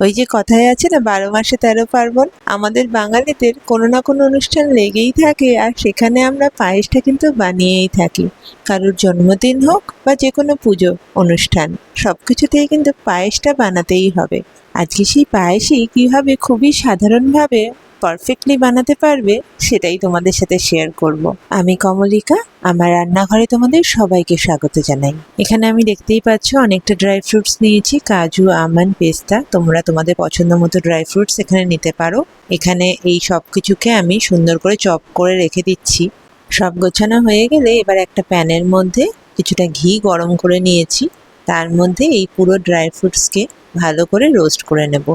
ওই যে কথায় আছে না, বারো মাসে তেরো পার্বণ, আমাদের বাঙালিদের কোনো না কোনো অনুষ্ঠান লেগেই থাকে আর সেখানে আমরা পায়েসটা কিন্তু বানিয়েই থাকি। কারোর জন্মদিন হোক বা যে কোনো পুজো, অনুষ্ঠান সব কিছুতেই কিন্তু পায়েসটা বানাতেই হবে। আজকে সেই পায়েসই কীভাবে খুবই সাধারণভাবে পারফেক্টলি বানাতে পারবে, সেটাই তোমাদের সাথে শেয়ার করব। আমি কমলিকা, আমার রান্নাঘরে তোমাদের সবাইকে স্বাগত জানাই। এখানে আমি দেখতেই পাচ্ছ অনেকটা ড্রাই ফ্রুটস নিয়েছি, কাজু আমন্ড পেস্তা। তোমরা তোমাদের পছন্দ মতো ড্রাই ফ্রুটস এখানে নিতে পারো। এখানে এই সব কিছুকে আমি সুন্দর করে চপ করে রেখে দিচ্ছি। সব গোছানো হয়ে গেলে এবার একটা প্যানের মধ্যে কিছুটা ঘি গরম করে নিয়েছি। তার মধ্যে এই পুরো ড্রাই ফ্রুটসকে ভালো করে রোস্ট করে নেব।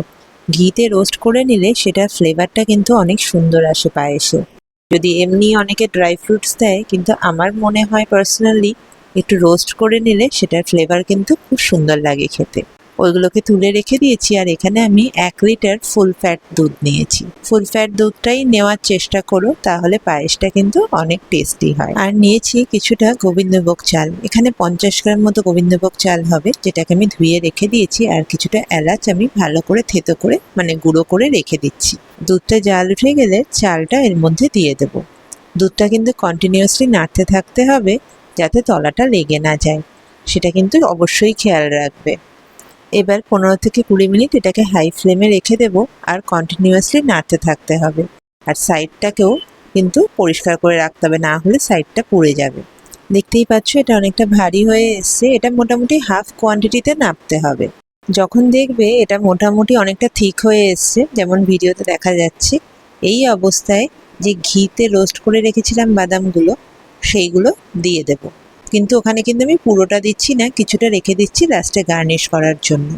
ঘিতে রোস্ট করে নিলে সেটার ফ্লেভারটা কিন্তু অনেক সুন্দর আসে পায়েসে। যদি এমনি অনেকে ড্রাই ফ্রুটস দেয়, কিন্তু আমার মনে হয় পার্সোনালি একটু রোস্ট করে নিলে সেটার ফ্লেভার কিন্তু খুব সুন্দর লাগে খেতে। ওইগুলোকে তুলে রেখে দিয়েছি আর এখানে আমি এক লিটার ফুল ফ্যাট দুধ নিয়েছি। ফুল ফ্যাট দুধটাই নেওয়ার চেষ্টা করো, তাহলে পায়েসটা কিন্তু অনেক টেস্টি হয়। আর নিয়েছি কিছুটা গোবিন্দভোগ চাল। এখানে পঞ্চাশ গ্রাম মতো গোবিন্দভোগ চাল হবে, যেটাকে আমি ধুয়ে রেখে দিয়েছি আর কিছুটা এলাচ আমি ভালো করে থেতো করে মানে গুঁড়ো করে রেখে দিচ্ছি। দুধটা জাল উঠে গেলে চালটা এর মধ্যে দিয়ে দেবো। দুধটা কিন্তু কন্টিনিউয়াসলি নাড়তে থাকতে হবে, যাতে তলাটা লেগে না যায়। সেটা কিন্তু অবশ্যই খেয়াল রাখবে। এবার পনেরো থেকে কুড়ি মিনিট এটাকে হাই ফ্লেমে রেখে দেবো আর কন্টিনিউয়াসলি নাড়তে থাকতে হবে। আর সাইডটাকেও কিন্তু পরিষ্কার করে রাখতে হবে, না হলে সাইডটা পুড়ে যাবে। দেখতেই পাচ্ছ এটা অনেকটা ভারী হয়ে এসছে। এটা মোটামুটি হাফ কোয়ান্টিটিতে নাপতে হবে। যখন দেখবে এটা মোটামুটি অনেকটা থিক হয়ে এসছে, যেমন ভিডিওতে দেখা যাচ্ছে, এই অবস্থায় যে ঘিতে রোস্ট করে রেখেছিলাম বাদামগুলো, সেইগুলো দিয়ে দেবো। কিন্তু ওখানে কিন্তু আমি পুরোটা দিচ্ছি না, কিছুটা রেখে দিচ্ছি লাস্টে গার্নিশ করার জন্য।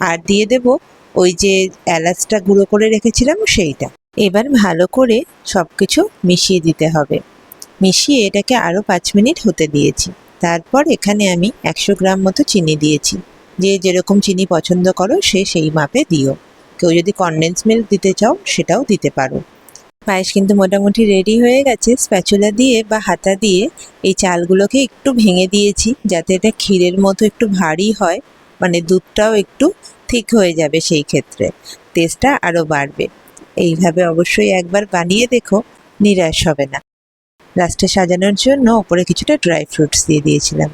আর দিয়ে দেব ওই যে এলাচটা গুঁড়ো করে রেখেছিলাম সেইটা। এবার ভালো করে সব কিছু মিশিয়ে দিতে হবে। মিশিয়ে এটাকে আরও পাঁচ মিনিট হতে দিয়েছি। তারপর এখানে আমি একশো গ্রাম মতো চিনি দিয়েছি। যে যেরকম চিনি পছন্দ করো সে সেই মাপে দিও। কেউ যদি কনডেন্স মিল্ক দিতে চাও সেটাও দিতে পারো। পায়েস কিন্তু মোটামুটি রেডি হয়ে গেছে। স্প্যাচুলা দিয়ে বা হাতা দিয়ে এই চালগুলোকে একটু ভেঙে দিয়েছি, যাতে এটা ক্ষীরের মতো একটু ভারী হয় মানে দুধটাও একটু ঠিক হয়ে যাবে সেই ক্ষেত্রে। টেস্টটা আরও বাড়বে। এইভাবে অবশ্যই একবার বানিয়ে দেখো, নিরাশ হবে না। লাস্টে সাজানোর জন্য ওপরে কিছুটা ড্রাই ফ্রুটস দিয়ে দিয়েছিলাম।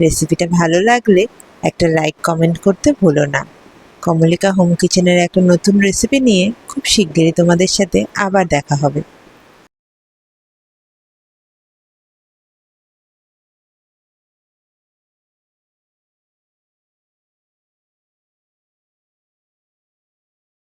রেসিপিটা ভালো লাগলে একটা লাইক কমেন্ট করতে ভুলো না। কমলিকা হোম কিচেনের একটা নতুন রেসিপি নিয়ে খুব শিগগিরই তোমাদের সাথে আবার দেখা হবে।